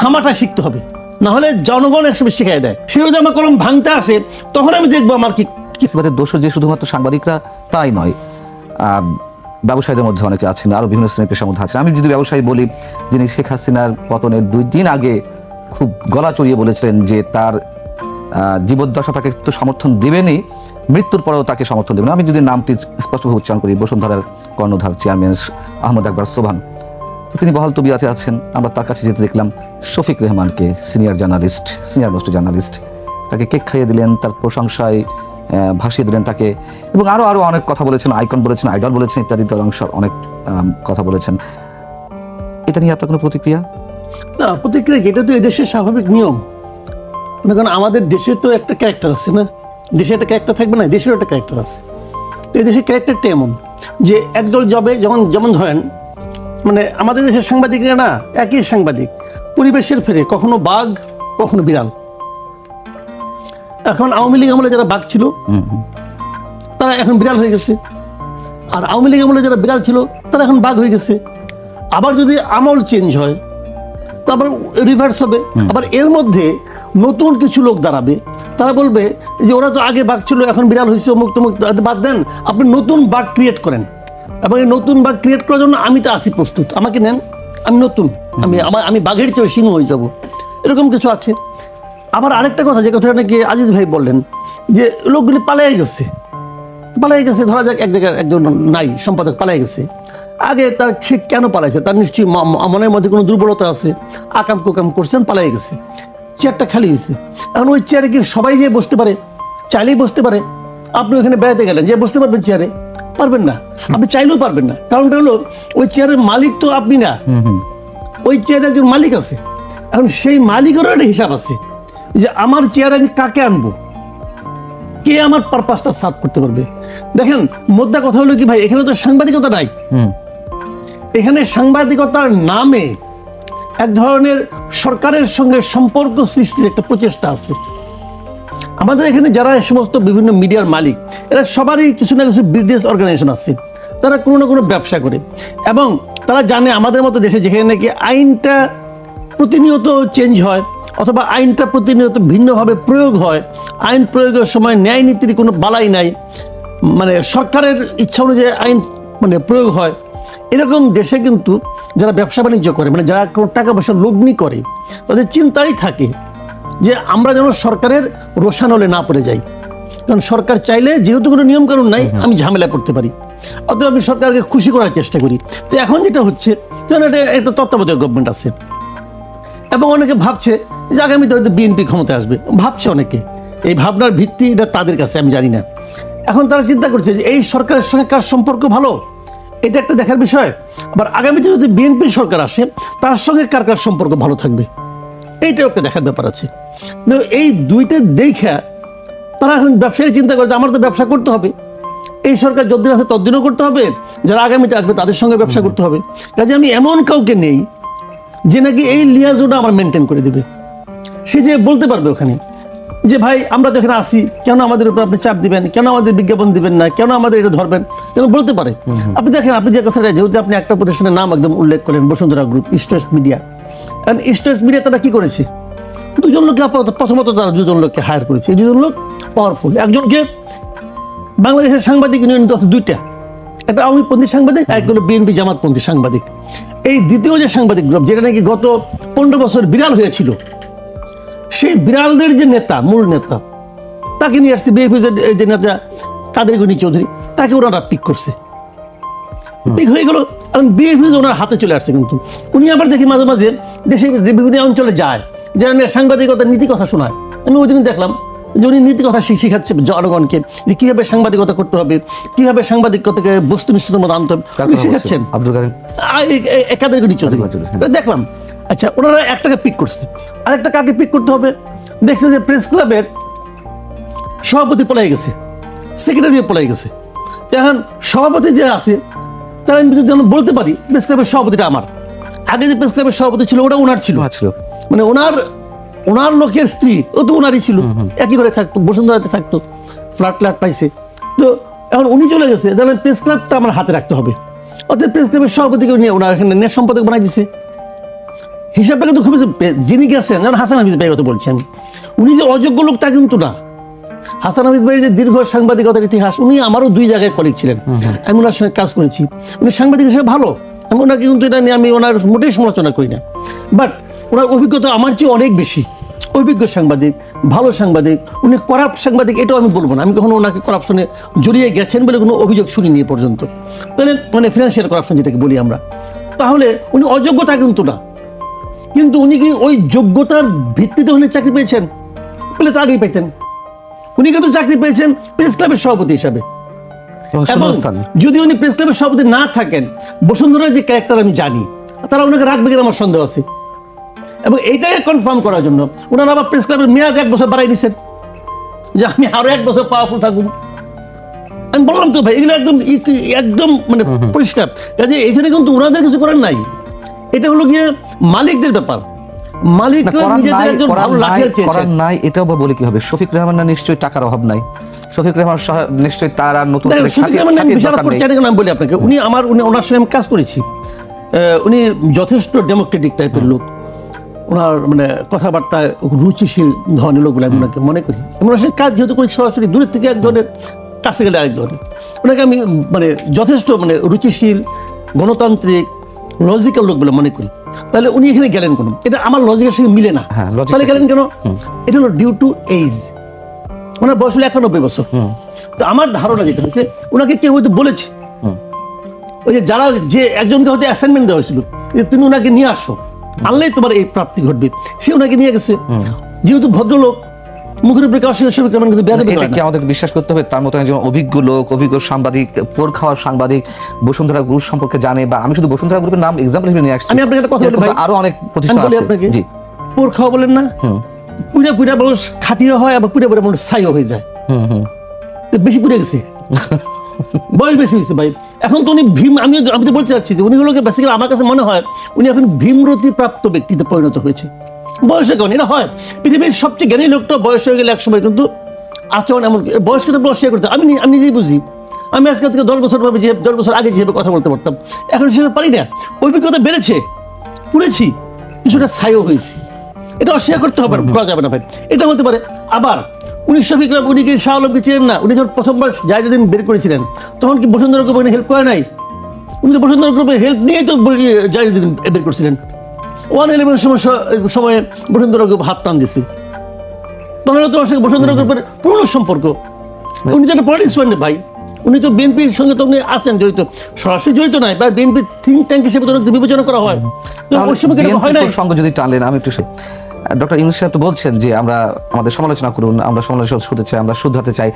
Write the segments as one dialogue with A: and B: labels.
A: থামাটা শিখতে হবে। না হলে জনগণ একসময় শিখাই দেয়। সে যদি আমার কলম ভাঙতে আসে, তখন আমি দেখব আমার কি
B: কিসবাদের দোষ যে শুধুমাত্র সাংবাদিকরা তাই নয়। ব্যবসায়ীদের মধ্যে অনেকে আছেন আরও বিভিন্ন শ্রেণি পেশার মধ্যে আছেন। আমি যদি ব্যবসায়ী বলি, যিনি শেখ হাসিনার পতনের দুই দিন আগে খুব গলা চড়িয়ে বলেছিলেন যে তার জীবদ্দশা তাকে তো সমর্থন দেবেনই, মৃত্যুর পরেও তাকে সমর্থন দেবেন আমি যদি নামটি স্পষ্টভাবে উচ্চারণ করি, বসুন্ধরার কর্ণধার চেয়ারম্যান আহমদ আকবর সোভান তো তিনি বহাল তবিয়াতে আছেন। আমরা তার কাছে যেতে দেখলাম Shafiq রেহমানকে, senior journalist, senior most journalist. তাকে কেক খাইয়ে দিলেন, তার প্রশংসায় ভাসিয়ে দিলেন তাকে। এবং আরও আরও অনেক কথা বলেছেন, আইকন বলেছেন, আইডল বলেছেন, ইত্যাদি অংশ অনেক কথা বলেছেন। এটা নিয়ে আপনার কোনো প্রতিক্রিয়া?
A: না, প্রতিক্রিয়া? এটা তো এদেশের স্বাভাবিক নিয়ম। মনে করেন, আমাদের দেশে তো একটা ক্যারেক্টার আছে, না? দেশে একটা ক্যারেক্টার থাকবে না, দেশেরও একটা ক্যারেক্টার আছে। তো এই দেশের ক্যারেক্টারটা এমন যে, একদল জবে যেমন যেমন ধরেন মানে আমাদের দেশের সাংবাদিকরা না একই সাংবাদিক। পরিবেশের ফেরে কখনো বাঘ কখনো বিড়াল। এখন আওয়ামী লীগ আমলে যারা বাঘ ছিল তারা এখন বিড়াল হয়ে গেছে। আর আওয়ামী লীগ আমলে যারা বিড়াল ছিল তারা এখন বাঘ হয়ে গেছে। আবার যদি আমল চেঞ্জ হয় তারপর রিভার্স হবে। আবার এর মধ্যে নতুন কিছু লোক দাঁড়াবে। তারা বলবে যে ওরা তো আগে বাঘ ছিল এখন বিড়াল হয়েছে অমুক তমুক তাদের বাদ দেন। আপনি নতুন বাঘ ক্রিয়েট করেন। এবং এই নতুন বাঘ ক্রিয়েট করার জন্য আমি তো আসি প্রস্তুত। আমাকে নেন, আমি নতুন, আমি আমার, আমি বাঘের চেয়ে সিংহ হয়ে যাব। এরকম কিছু আছে। আবার আরেকটা কথা, যে কথাটা নাকি আজিজ ভাই বললেন, যে লোকগুলি পালিয়ে গেছে। পালাই গেছে, ধরা যাক এক জায়গায় একজন নাই, সম্পাদক পালাই গেছে। আগে তার সে কেন পালাইছে? তার নিশ্চয়ই মনের মধ্যে কোনো দুর্বলতা আছে। আকাম কুকাম করছেন পালাই গেছে। চেয়ারটা খালি হয়েছে। এখন ওই চেয়ারে কি সবাই যে বসতে পারে, চাইলেই বসতে পারে। আপনি ওখানে বেড়াতে গেলেন, যে বসতে পারবেন চেয়ারে। পারবেন না আপনি চাইলেও পারবেন না। কারণটা হলো ওই চেয়ারের মালিক তো আপনি না। ওই চেয়ারে একজন মালিক আছে। এখন সেই মালিকেরও একটা হিসাব আছে যে আমার চেয়ারে আমি কাকে আনব? কে আমার পারপাসটা সার্ভ করতে পারবে? দেখেন মোদ্দা কথা হলো কি ভাই এখানে তো সাংবাদিকতা নাই। এখানে সাংবাদিকতার নামে এক ধরনের সরকারের সঙ্গে সম্পর্ক সৃষ্টির একটা প্রচেষ্টা আছে। আমাদের এখানে যারা এই সমস্ত বিভিন্ন মিডিয়ার মালিক, এরা সবারই কিছু না কিছু বিজনেস অর্গানাইজেশন আছে। তারা কোনো না কোনো ব্যবসা করে। এবং তারা জানে আমাদের মতো দেশে যেখানে নাকি আইনটা প্রতিনিয়ত চেঞ্জ হয়, অথবা আইনটা প্রতিনিয়ত ভিন্নভাবে প্রয়োগ হয়, আইন প্রয়োগের সময় ন্যায় নীতির কোনো বালাই নাই মানে সরকারের ইচ্ছা অনুযায়ী আইন মানে প্রয়োগ হয়। এরকম দেশে কিন্তু যারা ব্যবসা বাণিজ্য করে মানে যারা কোনো টাকা পয়সা লগ্নি করে, তাদের চিন্তাই থাকে। যে আমরা যেন সরকারের রোশানলে না পড়ে যাই। কারণ সরকার চাইলে যেহেতু কোনো নিয়মকানুন নাই আমি ঝামেলায় পড়তে পারি। অতএব আমি সরকারকে খুশি করার চেষ্টা করি। তো এখন যেটা হচ্ছে যেন এটা একটা তত্ত্বাবধায়ক গভর্নমেন্ট আছে। এবং অনেকে ভাবছে যে আগামীতে হয়তো বিএনপি ক্ষমতায় আসবে। ভাবছে অনেকে। এই ভাবনার ভিত্তি এটা তাদের কাছে আমি জানি না। এখন তারা চিন্তা করছে যে এই সরকারের সঙ্গে কার সম্পর্ক ভালো? এটা একটা দেখার বিষয়। আবার আগামীতে যদি বিএনপি সরকার আসে তার সঙ্গে কার কার সম্পর্ক ভালো থাকবে? এইটাও একটা দেখার ব্যাপার আছে। এই দুইটা দেখা তারা এখন ব্যবসায়ী চিন্তা করে যে আমার তো ব্যবসা করতে হবে। এই সরকার যতদিন আছে ততদিনও করতে হবে যারা আগামীতে আসবে তাদের সঙ্গে ব্যবসা করতে হবে। কাজে আমি এমন কাউকে নেই যে নাকি এই লিয়াজোটা আমার মেনটেন করে দেবে। সে যে বলতে পারবে ওখানে যে ভাই আমরা তো এখানে আসি কেন আমাদের উপর আপনি চাপ দিবেন? কেন আমাদের বিজ্ঞাপন দিবেন না? কেন আমাদের এটা ধরবেন? কেন বলতে পারে। আপনি দেখেন আপনি যে কথাটা যেহেতু আপনি একটা প্রতিষ্ঠানের নাম একদম উল্লেখ করেন বসুন্ধরা গ্রুপ ইস্টার্স মিডিয়া কারণ ইস্টার্স মিডিয়া তারা কি করেছে? দুজন লোককে প্রথমত তারা দুজন লোককে হায়ার করেছে। দুজন লোক পাওয়ারফুল একজনকে বাংলাদেশের সাংবাদিক ইউনিয়ন আছে দুইটা। একটা আওয়ামী আওয়ামীপন্থী সাংবাদিক, আর একটা বিএনপি জামাতপন্থী সাংবাদিক। এই দ্বিতীয় যে সাংবাদিক গ্রুপ যেটা নাকি গত পনেরো বছর বিড়াল হয়েছিল, সেই বিড়ালদের যে নেতা, মূল নেতা, তাকে নিয়ে আসছে বিএনপি যে নেতা কাদের গনি চৌধুরী, তাকে ওনারা পিক করছে। পিক হয়ে গেল। কারণ বিএনপি ওনার হাতে চলে আসছে কিন্তু। উনি আবার দেখি মাঝে মাঝে দেশে বিভিন্ন অঞ্চলে যায় যে সাংবাদিকতার নীতি কথা শোনায়। আমি ওই দিন দেখলাম যে উনি নীতি কথা শিখাচ্ছে জনগণকে যে কীভাবে সাংবাদিকতা করতে হবে কীভাবে সাংবাদিকতাকে বস্তুনিষ্ঠতার মধ্যে আনতে হবে। উনি শেখাচ্ছেন?
B: আব্দুল
A: একাদের চৌধুরী,
B: হ্যাঁ।
A: দেখলাম। আচ্ছা ওনারা একটাকে পিক করছে? আরেকটা কাকে পিক করতে হবে? দেখছে যে প্রেস ক্লাবের সভাপতি পলাই গেছে সেক্রেটারিও পলাই গেছে। এখন সভাপতি যে আছে তারা আমি বলতে পারি প্রেস ক্লাবের সভাপতিটা আমার। আগে যে প্রেস ক্লাবের সভাপতি ছিল ওটা ওনার ছিল।
B: ছিল।
A: মানে ওনার ওনার লোকের স্ত্রী ও তো ওনারই ছিল। একই ঘরে থাকতো বসুন্ধরাতে থাকতো ফ্ল্যাট ফ্ল্যাট পাইছে। তো এখন উনি চলে গেছে তাহলে প্রেস ক্লাবটা আমার হাতে রাখতে হবে। অতএব প্রেস ক্লাবের সভাপতিকে নিয়ে ওনার এখানে নিয়ে সম্পাদক বানাই দিছে। হিসাবটা কিন্তু খুবই যিনি গেছেন যেমন হাসান হাফিজ ভাই কথা বলছেন উনি যে অযোগ্য লোক তা কিন্তু না। হাসান হাফিজ ভাই যে দীর্ঘ সাংবাদিকতার ইতিহাস উনি আমারও দুই জায়গায় কলিগ ছিলেন। আমি ওনার সঙ্গে কাজ করেছি। উনি সাংবাদিক হিসেবে ভালো। আমি ওনাকে কিন্তু এটা নিয়ে আমি ওনার মোটেই সমালোচনা করি না। বাট ওনার অভিজ্ঞতা আমার চেয়ে অনেক বেশি। অভিজ্ঞ সাংবাদিক ভালো সাংবাদিক উনি করাপ্ট সাংবাদিক এটাও আমি বলব না। আমি কখনো ওনাকে করাপশনে জড়িয়ে গেছেন বলে কোনো অভিযোগ শুনিনি এ পর্যন্ত। তাহলে মানে ফিনান্সিয়াল করাপশন যেটাকে বলি আমরা। তাহলে উনি অযোগ্যতা কিন্তু না। কিন্তু উনি কি ওই যোগ্যতার ভিত্তিতে উনি চাকরি পেয়েছেন? বলে তো আগেই পেতেন উনি কিন্তু চাকরি পেয়েছেন প্রেস ক্লাবের সভাপতি হিসাবে। যদি উনি প্রেস ক্লাবের সভাপতি না থাকেন বসুন্ধরার যে ক্যারেক্টার আমি জানি তারা ওনাকে রাখবে কিনা আমার সন্দেহ আছে। এবং এইটাকে কনফার্ম করার জন্য ওনারা আবার প্রেস ক্লাবের মেয়াদ এক বছর বাড়াই দিচ্ছেন। যে আমি আরও এক বছর পাওয়ারফুল থাকুন আমি বললাম তো ভাই এগুলো একদম একদম মানে পরিষ্কার। কাজে এখানে কিন্তু ওনাদের কিছু করার নাই। এটা হলো গিয়ে মালিকদের ব্যাপার। মালিক নিজেদের একজন ভালো লাঠিয়াল চেয়েছেন।
B: নাই এটাও বা বলি কি হবে? শফিক রহমানের নিশ্চয়ই টাকার অভাব নাই। শফিক রহমান নিশ্চয়ই তার আর নতুন
A: শফিক রহমান আমি
B: খাতির
A: বিশাল
B: দরকার নেই।
A: পরিচালক নাম বলি আপনাকে। উনি আমার উনি ওনার সঙ্গে আমি কাজ করেছি। উনি যথেষ্ট ডেমোক্রেটিক টাইপের লোক। ওনার মানে কথাবার্তায় রুচিশীল ধরনের লোক বলে আমি ওনাকে মনে করি। আমি ওনার সঙ্গে কাজ যেহেতু করি সরাসরি দূরের থেকে এক ধরনের কাছে গেলে আরেক ধরনের। ওনাকে আমি মানে যথেষ্ট মানে রুচিশীল গণতান্ত্রিক লজিক্যাল লোক বলে মনে করি। তাহলে উনি এখানে গেলেন কেন? এটা আমার লজিকের সঙ্গে মিলে না।
B: হ্যাঁ,
A: তাহলে গেলেন কেন? এটা হলো ডিউ টু এইজ ওনার বয়স হলো একানব্বই বছর। তো আমার ধারণা যেটা হয়েছে ওনাকে কেউ হয়তো বলেছে। ওই যে যারা যে একজনকে হয়তো অ্যাসাইনমেন্ট দেওয়া হয়েছিল যে তুমি ওনাকে নিয়ে আসো আনলেই তোমার এই প্রাপ্তি ঘটবে। সে ওনাকে নিয়ে গেছে। যেহেতু ভদ্রলোক মুখের উপরে কিন্তু বেয়াদবি
B: কি আমাদের বিশ্বাস করতে হবে? তার মতো একজন অভিজ্ঞ লোক অভিজ্ঞ সাংবাদিক পোর খাওয়ার সাংবাদিক বসুন্ধরা গ্রুপ সম্পর্কে জানে বা আমি শুধু বসুন্ধরা গ্রুপের নাম এক্সাম্পল হিসেবে নিয়ে আসছি।
A: আমি আপনাকে একটা কথা বলি ভাই।
B: আরও অনেক প্রতিষ্ঠান আছে। জি।
A: পোর খাওয়া বলেন না পুরা পুরা মানুষ খাটিয়ে হয় আবার পুরা পুরা মানুষ ছাইও হয়ে যায়। তো বেশি পুড়ে গেছে। বয়স বেশি হয়েছে ভাই। এখন তো উনি ভীম আমি আমি তো বলতে চাচ্ছি যে উনি হলো বেসিক্যালি আমার কাছে মনে হয় উনি এখন ভীমরতি প্রাপ্ত ব্যক্তিতে পরিণত হয়েছে। বয়সের কারণে এটা হয়। পৃথিবীর সবচেয়ে জ্ঞানী লোকটা বয়স হয়ে গেলে একসময় কিন্তু আচরণ এমন বয়সকে তো অস্বীকার করতে আমি আমি নিজেই বুঝি। আমি আজকে থেকে দশ বছর ভাবে যে দশ বছর আগে যেভাবে কথা বলতে পারতাম, এখন সেভাবে পারি না। অভিজ্ঞতা বেড়েছে, পুড়েছি কিছুটা ছাইও হয়েছি। এটা অস্বীকার করতে হবে, করা যাবে না ভাই। এটা হতে পারে, আবার উনিশশো শফিক রাম উনি কি শাহ আলমকে ছিলেন না? উনি যখন প্রথমবার যাই যেদিন বের করেছিলেন, তখন কি বসুন্ধরা গ্রুপ হেল্প করে নাই? উনি তো বসুন্ধরা গ্রুপে হেল্প নিয়েই তো যাই যেদিন বের করছিলেন। ওয়ান ইলেভেন সমস্যা সময়ে বসুন্ধরা গ্রুপ হাত টান দিছে। তখন তো ওনার সঙ্গে বসুন্ধরা গ্রুপের পুরনো সম্পর্ক। উনি তো একটা পলিটিক্স ভাই উনি তো বিএনপির সঙ্গে তো উনি আছেন জড়িত। সরাসরি জড়িত নাই বা বিএনপি থিঙ্ক ট্যাঙ্ক হিসেবে তো বিবেচনা করা হয়। তো ওই সময় হয় নাই?
B: সঙ্গে যদি টানলেন আমি একটু ডক্টর ইউনুস সাহেব তো বলছেন যে আমরা আমাদের সমালোচনা করুন আমরা সমালোচনা শুনতে চাই আমরা শুধরাতে চাই।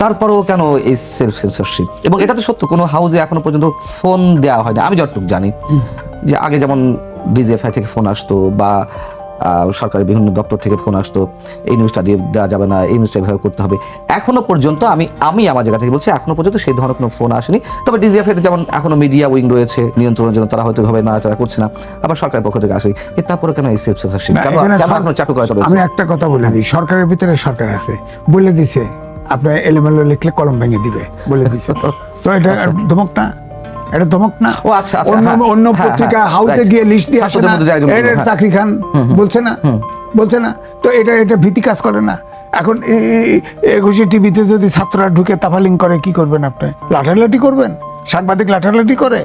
B: তারপরেও কেন এই সেলফ সেন্সরশিপ এবং এটা তো সত্য কোনো হাউসে এখনও পর্যন্ত ফোন দেওয়া হয়নি। আমি যতটুকু জানি যে আগে যেমন ডিজিএফআই থেকে ফোন আসতো বা আহ, সরকারি বিভিন্ন দপ্তর থেকে ফোন আসতো এই নিউজটা দিয়ে দেওয়া যাবে না এই নিউজটা এভাবে করতে হবে। এখনও পর্যন্ত আমি আমি আমার জায়গা থেকে বলছি এখনও পর্যন্ত সেই ধরনের কোনো ফোন আসেনি। তবে ডিজিএফআই যেমন এখনও মিডিয়া উইং রয়েছে নিয়ন্ত্রণের জন্য তারা হয়তো এভাবে নাড়াচাড়া করছে না আবার সরকারের পক্ষ থেকে আসে কিন্তু তারপরে কেন এই চাটু করা
C: আমি একটা কথা বলে দিই সরকারের ভিতরে সরকার আছে। বলে দিছে আপনার এলোমেলো লিখলে কলম ভেঙে দিবে বলে দিছে। তো এটা ধমক না। এটা ধমক না?
B: ও আচ্ছা, আচ্ছা,
C: অন্য
B: হ্যাঁ,
C: অন্য
B: হ্যাঁ,
C: পত্রিকা
B: হ্যাঁ,
C: হাউসে গিয়ে লিস্ট দিয়ে আসে না।
B: একজন
C: এর
B: হ্যাঁ।
C: চাকরি খান বলছে না? বলছে না? তো এটা এটা ভীতি কাজ করে না। এখন একুশে টিভিতে যদি ছাত্ররা ঢুকে তাফালিং করে কি করবেন আপনি? লাঠালাঠি করবেন? সাংবাদিক লাঠালাঠি করে?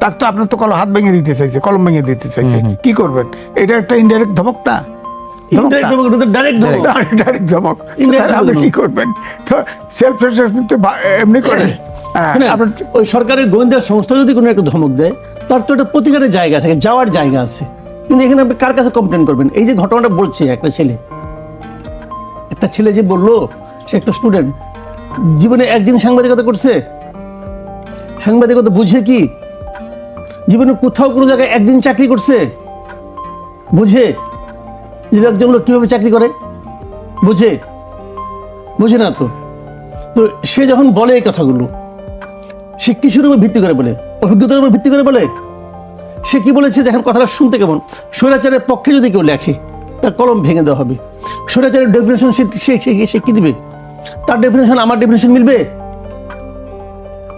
C: তার তো আপনার তো কলম হাত ভেঙে দিতে চাইছে কলম ভেঙে দিতে চাইছে। কি করবেন? এটা একটা ইনডাইরেক্ট ধমক না?
A: ডাইরেক্ট ধমক
C: ডাইরেক্ট ডাইরেক্ট ধমক। আপনি কি করবেন? তো সেলফ এমনি করে। হ্যাঁ, আপনার
A: ওই সরকারের গোয়েন্দা সংস্থা যদি কোনো একটা ধমক দেয়, তার তো একটা প্রতিকারের জায়গা আছে যাওয়ার জায়গা আছে। কিন্তু এখানে আপনি কার কাছে কমপ্লেন করবেন? এই যে ঘটনাটা বলছে, একটা ছেলে। একটা ছেলে যে বলল, সে একটা স্টুডেন্ট জীবনে একদিন সাংবাদিকতা করছে। সাংবাদিকতা বুঝে কি? জীবনে কোথাও কোনো জায়গায় একদিন চাকরি করছে। বুঝে? যে একজন লোক কীভাবে চাকরি করে? বুঝে? বুঝে না তো? তো সে যখন বলে এই কথাগুলো সে কিসের উপর ভিত্তি করে বলে? অভিজ্ঞতার উপর ভিত্তি করে বলে? সে কি বলেছে দেখেন কথাটা শুনতে কেমন? স্বৈরাচারের পক্ষে যদি কেউ লেখে, তার কলম ভেঙে দেওয়া হবে। স্বৈরাচারের ডেফিনেশন সে সে কি দিবে? তার ডেফিনেশন আমার ডেফিনেশন মিলবে?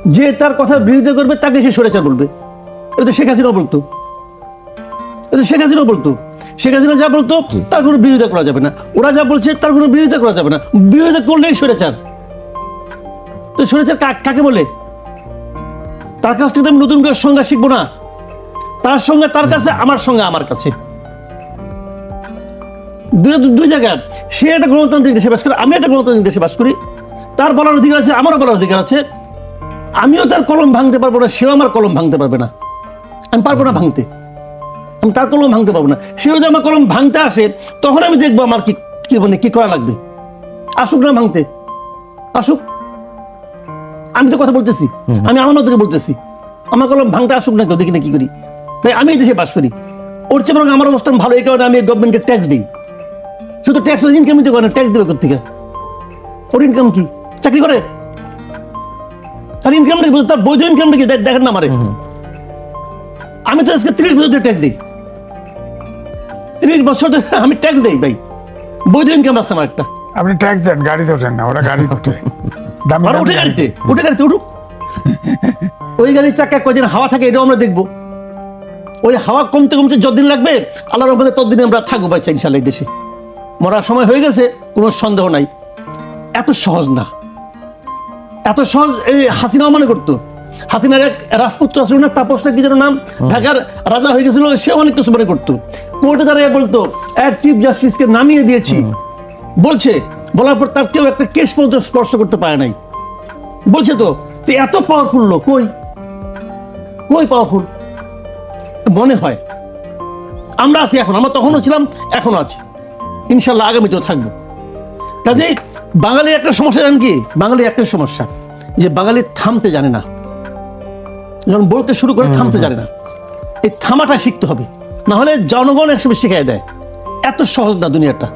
A: যে তার কথা বিরোধিতা করবে, তাকে সে স্বৈরাচার বলবে। এটা তো শেখ হাসিনা বলতো। যে শেখ হাসিনা বলতো। শেখ হাসিনা যা বলতো, তার কোনো বিরোধিতা করা যাবে না। ওরা যা বলছে, তার কোনো বিরোধিতা করা যাবে না। বিরোধিতা করলেই স্বৈরাচার। তো স্বৈরাচার কাকে বলে? তার কাছ থেকে আমি নতুন করে সংজ্ঞা শিখব না। তার সঙ্গে তার কাছে আমার সঙ্গে আমার কাছে। দুই দুই জায়গা সে একটা গণতান্ত্রিক দেশে বাস করে আমি একটা গণতান্ত্রিক দেশে বাস করি। তার বলার অধিকার আছে আমারও বলার অধিকার আছে। আমিও তার কলম ভাঙতে পারব না সেও আমার কলম ভাঙতে পারবে না। আমি পারব না ভাঙতে। আমি তার কলম ভাঙতে পারব না। সে যদি আমার কলম ভাঙতে আসে তখন আমি দেখব আমার কি কি মানে কি করা লাগবে। আসুক না ভাঙতে। আসুক। আমি তো কথা বলতেছি। আমি আমার মতো বলতেছি। আমার কলম ভাঙতে আসুক না কেউ দেখি না কি করি। তাই আমি এই দেশে বাস করি। ওর চেয়ে বরং আমার অবস্থান ভালো এই কারণে আমি গভর্নমেন্টকে ট্যাক্স দিই। শুধু ট্যাক্স ইনকাম দিতে করে না ট্যাক্স দেবে কোথেকে ওর ইনকাম কি? চাকরি করে? তার ইনকামটা কি তার বৈধ ইনকামটা কি দেখ- দেখেন না আমারে। আমি তো আজকে ত্রিশ বছর ট্যাক্স দিই। ত্রিশ বছর ধরে আমি ট্যাক্স দিই ভাই। বৈধ ইনকাম আছে আমার একটা।
C: আপনি ট্যাক্স দেন গাড়িতে ওঠেন না ওরা গাড়িতে ওঠে। দামি
A: আর
C: গাড়ি।
A: গাড়িতে উঠে গাড়িতে উঠুক। ওই গাড়ির চাকা কদিন হাওয়া থাকে এটাও আমরা দেখব। ওই হাওয়া কমতে কমতে যতদিন লাগবে আল্লাহ রহমতে ততদিন আমরা থাকব বাচ্চা ইনশাল্লাহ দেশে। মরার সময় হয়ে গেছে কোনো সন্দেহ নাই। এত সহজ না। এত সহজ এই হাসিনাও মনে করতো। হাসিনার এক রাজপুত্র ছিল না তাপসটা কি যেন নাম ঢাকার রাজা হয়ে গেছিল সে অনেক কিছু মনে করতো। কোর্টে দাঁড়িয়ে বলতো এক চিফ জাস্টিসকে নামিয়ে দিয়েছি। বলছে বলার পর তার কেউ একটা কেস পর্যন্ত স্পর্শ করতে পারে নাই। বলছে তো এত পাওয়ারফুল লোক কই? কই পাওয়ারফুল মনে হয় আমরা আছি এখন আমরা তখনও ছিলাম এখনও আছি। ইনশাল্লাহ আগামীতেও থাকব। কাজেই বাঙালির একটা সমস্যা জানেন কি? বাঙালির একটা সমস্যা যে বাঙালি থামতে জানে না। যখন বলতে শুরু করে থামতে জানে না। এই থামাটা শিখতে হবে। না হলে জনগণ একসময় শিখাই দেয়। এত সহজ না দুনিয়াটা।